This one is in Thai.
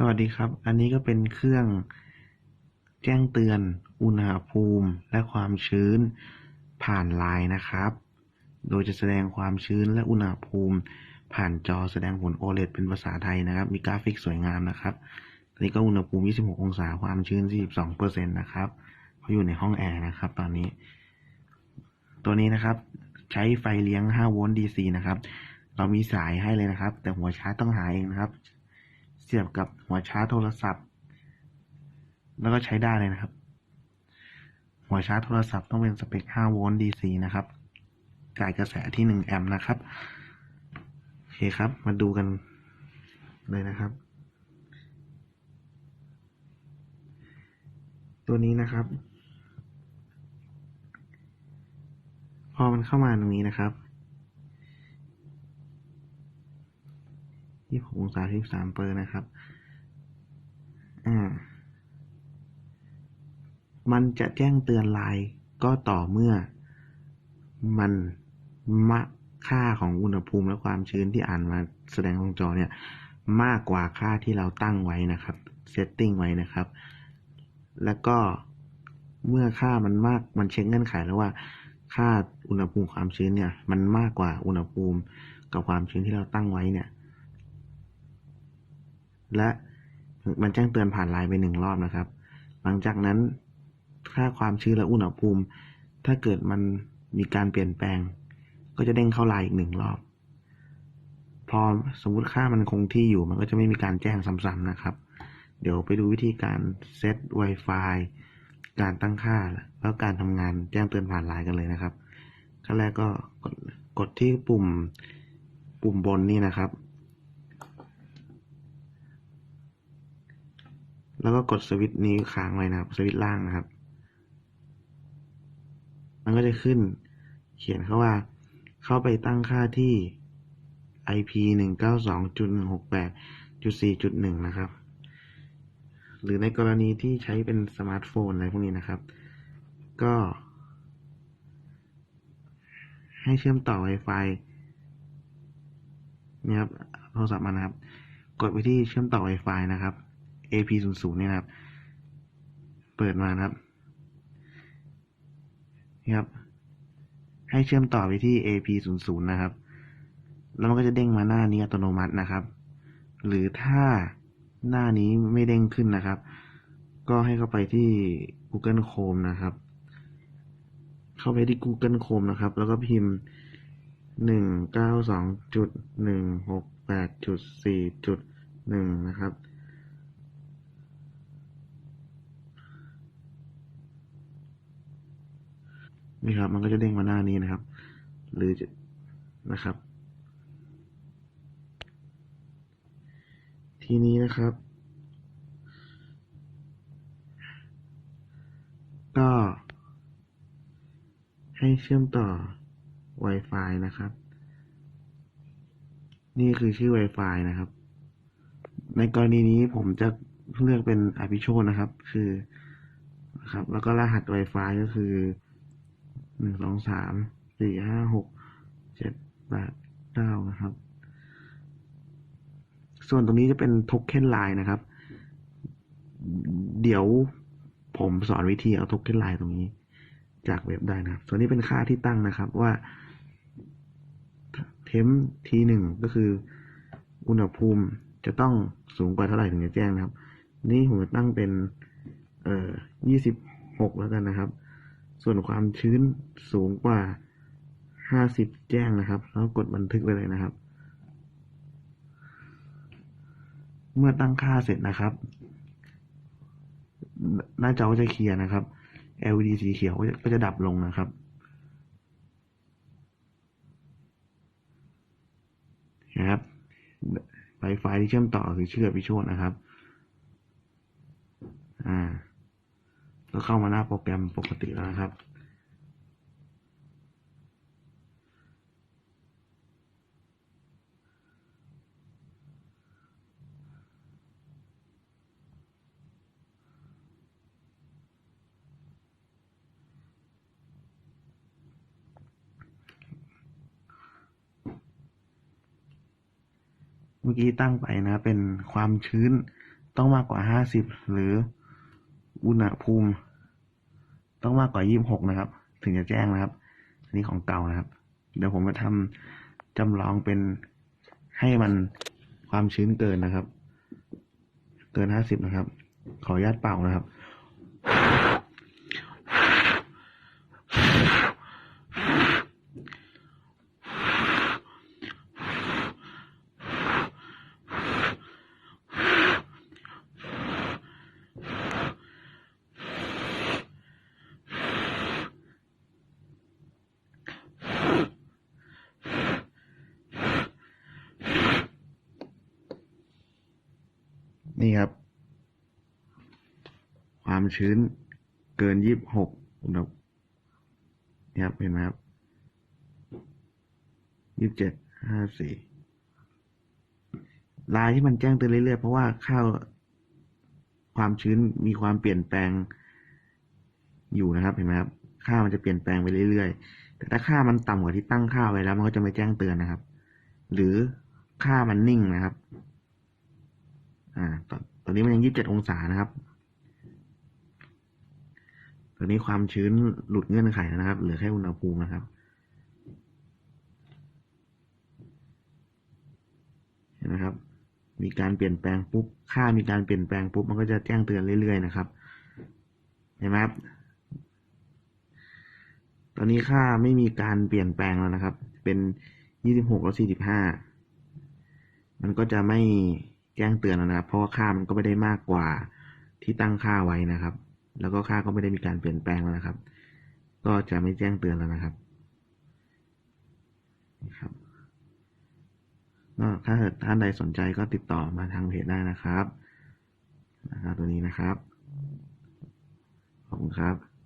สวัสดีครับ อันนี้ก็เป็นเครื่องแจ้งเตือนอุณหภูมิและความชื้นผ่านไลน์นะครับ โดยจะแสดงความชื้นและอุณหภูมิ ผ่านจอแสดงผล OLED เป็นภาษาไทยนะครับ มีกราฟิกสวยงามนะครับอันนี้ก็อุณหภูมิ 26 องศา ความชื้น 42%นะครับ เพราะอยู่ในห้องแอร์นะครับ ตอนนี้ ตัวนี้นะครับ ใช้ไฟเลี้ยง 5 โวลต์ DC นะครับ เรามีสายให้เลยนะครับ แต่หัวชาร์จต้องหาเองนะครับ เสียบกับหัวชาร์จโทรศัพท์ แล้วก็ใช้ได้เลยนะครับ หัวชาร์จโทรศัพท์ต้องเป็นสเปค 5 โวลต์ DC นะครับ จ่ายกระแสที่ 1 แอมป์นะครับ โอเคครับ มาดูกันเลยนะครับ ตัวนี้นะครับ พอมันเข้ามาตรงนี้นะครับ ยี่สิบองศาที่สามเปอร์นะครับ อ่า มันจะแจ้งเตือนไลน์ก็ต่อเมื่อ มันมะค่าของอุณหภูมิและความชื้นที่อ่านมาแสดงตรงจอเนี่ย มากกว่าค่าที่เราตั้งไว้นะครับเซตติ้งไว้นะครับ แล้วก็เมื่อค่ามันมากมันเช็คเงื่อนไขแล้วว่าค่าอุณหภูมิความชื้นเนี่ย มันมากกว่าอุณหภูมิกับความชื้นที่เราตั้งไว้เนี่ย และมันแจ้งเตือนผ่านไลน์ไปหนึ่งรอบนะครับ หลังจากนั้นค่าความชื้นและอุณหภูมิ ถ้าเกิดมันมีการเปลี่ยนแปลง ก็จะเด้งเข้าไลน์อีกหนึ่งรอบ พอสมมุติค่ามันคงที่อยู่มันก็จะไม่มีการแจ้งซ้ำๆนะครับ เดี๋ยวไปดูวิธีการเซต Wi-Fi การตั้งค่าแล้วการทำงานแจ้งเตือนผ่านไลน์กันเลยนะครับขั้นแรกก็กดกดที่ปุ่มปุ่มบนนี่นะครับ แล้วก็กดสวิตช์นี้ค้างไว้นะครับสวิตช์ล่างนะครับ มันก็จะขึ้น เขียนเข้าว่า เข้าไปตั้งค่าที่ IP 192.168.4.1 นะครับ หรือในกรณีที่ใช้เป็นสมาร์ทโฟนอะไรพวกนี้นะครับ ก็ ให้เชื่อมต่อ Wi-Fi นี่ครับโทรศัพท์มานะครับ กดไปที่เชื่อมต่อ Wi-Fi นะครับ AP 0 0 เนี่ยนะครับ เปิดมานะครับนี่ครับ ให้เชื่อมต่อไปที่ AP 0 0 นะครับ แล้วมันก็จะเด้งมาหน้านี้อัตโนมัตินะครับ หรือถ้าหน้านี้ไม่เด้งขึ้นนะครับ ก็ให้เข้าไปที่ Google Chrome นะครับ เข้าไปที่ Google Chrome นะครับ แล้วก็พิมพ์หนึ่งเก้าสองจุดหนึ่งหกแปดจุดสี่จุดหนึ่งนะครับ นี่ครับ มันก็จะเด้งมาหน้านี้นะครับ หรือจะนะครับ ทีนี้นะครับ ก็ ให้เชื่อมต่อ Wi-Fi นะครับ นี่คือชื่อ Wi-Fi นะครับ ในกรณีนี้ผมจะเลือกเป็น IP โชนะครับ คือนะครับ แล้วก็รหัส Wi-Fi ก็คือ หนึ่งสองสามสี่ห้าหกเจ็ดแปดเก้านะครับ ส่วนตรงนี้จะเป็นโทเค็นไลน์นะครับ เดี๋ยวผมสอนวิธีเอาโทเค็นไลน์ตรงนี้ จากเว็บได้นะครับ ส่วนนี้เป็นค่าที่ตั้งนะครับว่าเทมทีหนึ่งก็คือ อุณหภูมิจะต้องสูงกว่าเท่าไหร่ถึงจะแจ้งนะครับ นี่ผมตั้งเป็น เอ่อยี่สิบหกแล้วกันนะครับ ส่วนความชื้นสูงกว่าห้าสิบแจ้งนะครับ แล้วกดบันทึกไปเลยนะครับ เมื่อตั้งค่าเสร็จนะครับ หน้าจอก็จะเคลียร์นะครับ LED สีเขียวก็จะดับลงนะครับนะครับไฟไฟที่เชื่อมต่อคือเชื่อพิโชดนะครับ อ่า ก็เข้ามาหน้าโปรแกรมปกติแล้วนะครับ เมื่อกี้ตั้งไปนะเป็นความชื้นต้องมากกว่าห้าสิบหรืออุณหภูมิ ต้องมากกว่ายี่สิบหกนะครับ ถึงจะแจ้งนะครับ อันนี้ของเก่านะครับ เดี๋ยวผมจะทำจำลองเป็นให้มันความชื้นเกินนะครับ เกินห้าสิบนะครับ ขออนุญาตเป่านะครับ นี่ครับ ความชื้นเกินยี่สิบหกอุณหนี่ครับเห็นไหมครับยี่สิบเจ็ดห้าสี่ลายที่มันแจ้งเตือนเรื่อยๆ เพราะว่าข้าวความชื้นมีความเปลี่ยนแปลงอยู่นะครับเห็นไหมครับ ค่ามันจะเปลี่ยนแปลงไปเรื่อยๆ แต่ถ้าค่ามันต่ำกว่าที่ตั้งค่าไว้แล้ว มันก็จะไม่แจ้งเตือนนะครับ หรือค่ามันนิ่งนะครับ ตอนตอนนี้มันยังยี่สิบเจ็ดองศานะครับ ตอนนี้ความชื้นหลุดเงื่อนไขแล้วนะครับ เหลือแค่อุณหภูมินะครับ เห็นไหมครับ มีการเปลี่ยนแปลงปุ๊บ ค่ามีการเปลี่ยนแปลงปุ๊บ มันก็จะแจ้งเตือนเรื่อยๆนะครับ เห็นไหมครับ ตอนนี้ค่าไม่มีการเปลี่ยนแปลงแล้วนะครับ เป็นยี่สิบหกแล้วสี่สิบห้า มันก็จะไม่ แจ้งเตือนแล้วนะครับ เพราะว่าค่ามันก็ไม่ได้มากกว่าที่ตั้งค่าไว้นะครับ แล้วก็ค่าก็ไม่ได้มีการเปลี่ยนแปลงแล้วนะครับ ก็จะไม่แจ้งเตือนแล้วนะครับนี่ครับก็ถ้าเกิดท่านใดสนใจก็ติดต่อมาทางเพจได้นะครับนะครับ ตัวนี้นะครับ ขอบคุณครับ